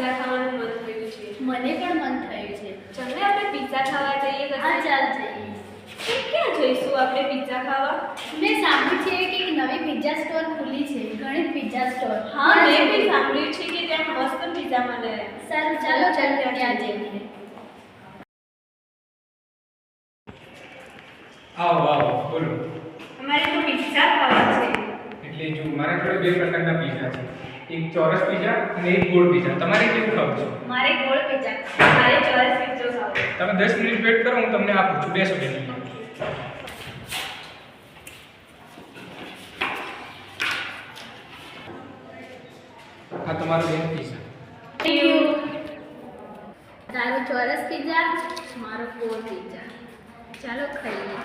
Pizza ખાવાનું મન થયું છે. મને પણ મન થયું છે. ચાલ ને આપણે પિઝા ખાવા જઈએ હા ચાલ જઈએ. ક્યાં જઈશું આપણે પિઝા ખાવા? મેં સાંભળ્યું છે કે એક નવી પિઝા સ્ટોર ખુલી છે ગણિત પિઝા સ્ટોર હા મેં બી સાંભળ્યું છે કે ત્યાં મસ્ત પિઝા મળે. સારું ચાલો ચાલ ત્યાં જઈએ. આવો આવો બોલો. અમારે તો પિઝા ખાવા છે. એટલે જો મારા જોડે બે પ્રકારના પિઝા છે. એક ચોરસ પીઝા અને એક ગોળ પીઝા તમારે કેવું ખાવું છે? મારે ગોળ પીઝા મારે ચોરસ પીઝો ખાવો તમે દસ મિનિટ વેટ કરો હું તમને આપું છું. બેસો બેન આ તમારો બેન પીઝા થેન્ક યુ તારો ચોરસ પીઝા મારો ગોળ પીઝા ચાલો ખાઈએ.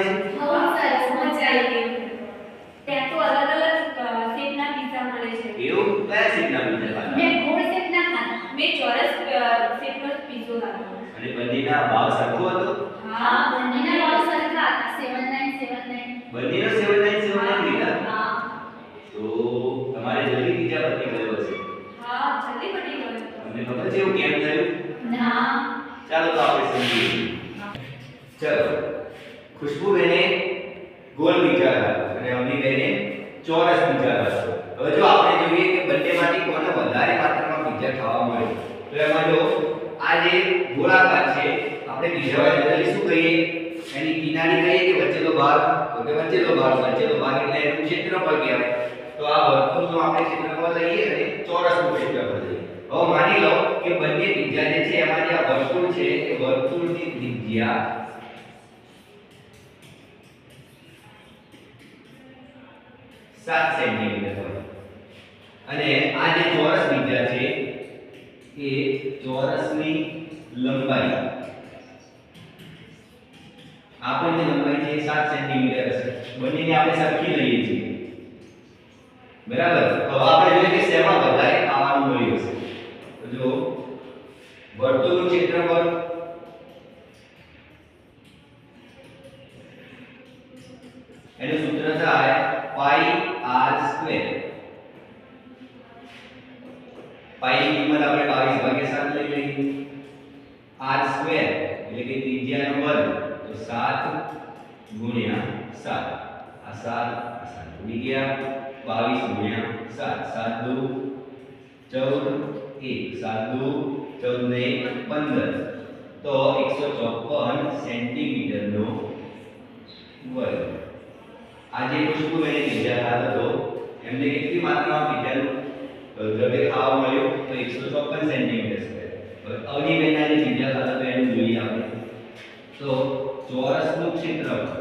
સારા છે? બહુ સરસ મજા આવી ત્યાં તો અલગ અલગ શેપના પિઝા મળે છે. એવું? કયા સીટના પિઝા ખાધા મેં ગોળ શેપના ખાધા. મેં ચોરસ શેપનો પિઝો ખાધો. અને બંનેના ભાવ સરખો હતો? હા બંનેના ભાવ સરખા હતા. બંનેનો લીધા? હા તો તમારે જલ્દી પિઝા પતી ગયો હશે. હા જલ્દી પડી ગયો. તમને ખબર છે એવું કેમ થયું? ના. ચાલો તો આપણે સમજીએ. ચલો. ખુશ્બુ બેને ગોળ વિચાર ખાધો અને અમની બેને ચોરસ પિઝા ખાધો હવે જો આપણે જોઈએ કે બંનેમાંથી કોને વધારે માત્રામાં બીજા ખાવા મળે, તો એમાં જો આ જે ગોળાકાર છે, આપણે બીજા જનરલી શું કહીએ? એની કિનારી કહીએ કે વચ્ચેનો ભાગ? તો કે વચ્ચેનો ભાગ વચ્ચેનો ભાગ એટલે એનું ક્ષેત્રફળ કહેવાય. તો આ વર્તુળનું આપણે ક્ષેત્રફળ લઈએ અને ચોરસનું ક્ષેત્રફળ લઈએ. હવે માની લો કે બંને ત્રિજ્યા જે છે, એમાં જે આ વર્તુળ છે, એ વર્તુળની ત્રિજ્યા સાત સેન્ટીમીટર હોય. અને આ જે ચોરસ ત્રિજ્યા છે, એ ચોરસની લંબાઈ. આપણે જે લંબાઈ છે સાત સેન્ટીમીટર હશે. બંનેને આપણે સરખી લઈએ છીએ. બરાબર? તો આપણે જોઈએ કે શેમાં વધારે આવવાનું મળ્યું હશે. જો વર્તુળનું ક્ષેત્રફળ. એનું સૂત્ર થાય પાઈ સ્ક્વેર પાઈ ની કિંમત આપણે 22 ભાગ્યા 7 લઈ લઈએ આર સ્ક્વેર એટલે કે ત્રિજ્યાનો વર્ગ તો 7 ગુણ્યા 7 આ 7 આ 7 ઉડી ગયા 22 ગુણ્યા 7 7 દુ 14 1 7 દુ 14 ને 15 તો 154 સેન્ટીમીટરનો વર્ગ આજે ખુશ્બુ એને પિઝા ખાધો હતો એમને કેટલી માત્રામાં પિઝાનું દ્રવ્ય ખાવા મળ્યું, તો 154 સેન્ટીમીટર સ્ક્વેર અવની મહિનાની જે ખાતા તો એનું જોઈએ આપણે. તો ચોરસનું ક્ષેત્રફળ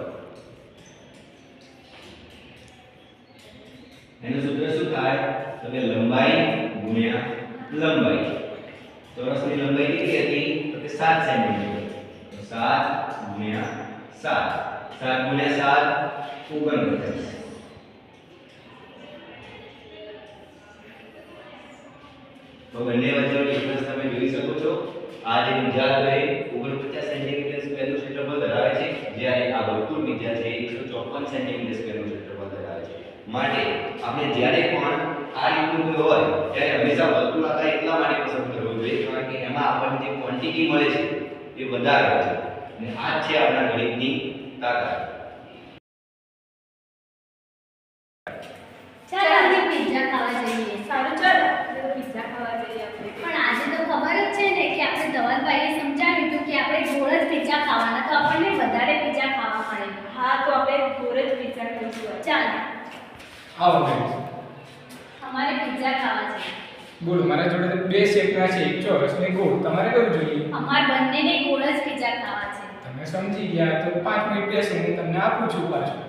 એનું સૂત્ર શું થાય? તો કે લંબાઈ ગુણ્યા લંબાઈ. ચોરસની લંબાઈ કેટલી હતી? તો કે 7 સેન્ટીમીટર. તો 7 ગુણ્યા 7 7 ગુણ્યા 7 ઓગણપચાસ. તો બંને વચ્ચેનો ડિફરન્સ તમે જોઈ શકો છો. આ જે બીજા છે 49 સેન્ટીમીટર સ્ક્વેરનું ક્ષેત્રફળ ધરાવે છે, જ્યારે આ વર્તુળ બીજા છે 154 સેન્ટીમીટર સ્ક્વેરનું ક્ષેત્રફળ ધરાવે છે. માટે આપણે જ્યારે પણ આ રીતનું હોય, ત્યારે હંમેશા વર્તુળાકાર એટલા માટે પસંદ કરવો જોઈએ, કારણ કે એમાં આપણને જે ક્વોન્ટિટી મળે છે, એ વધારે છે. અને આ છે આપણા ગણિતની તાકાત ચાલો આજે પિઝા ખાવા જઈએ સારું ચાલો આપણે પિઝા ખાવા જઈએ આપણે પણ આજે તો ખબર જ છે ને કે આપણે ધવલભાઈએ સમજાવ્યું હતું કે આપણે ગોળ જ પિઝા ખાવાના તો આપણને વધારે પિઝા ખાવા મળે હા તો આપણે ઘોર જ પિઝા ખાઈશું ચાલો. આવો બેન અમારે પિઝા ખાવા છે. બોલો મારા જોડે બે શેપના છે એક ચોરસ ને ગોળ. તમારે કયું જોઈએ? અમાર બંનેને ગોળ જ પિઝા ખાવા છે. તમે સમજી ગયા તો પાંચ મિનિટ બેસો હું તમને આપું છું પાછું.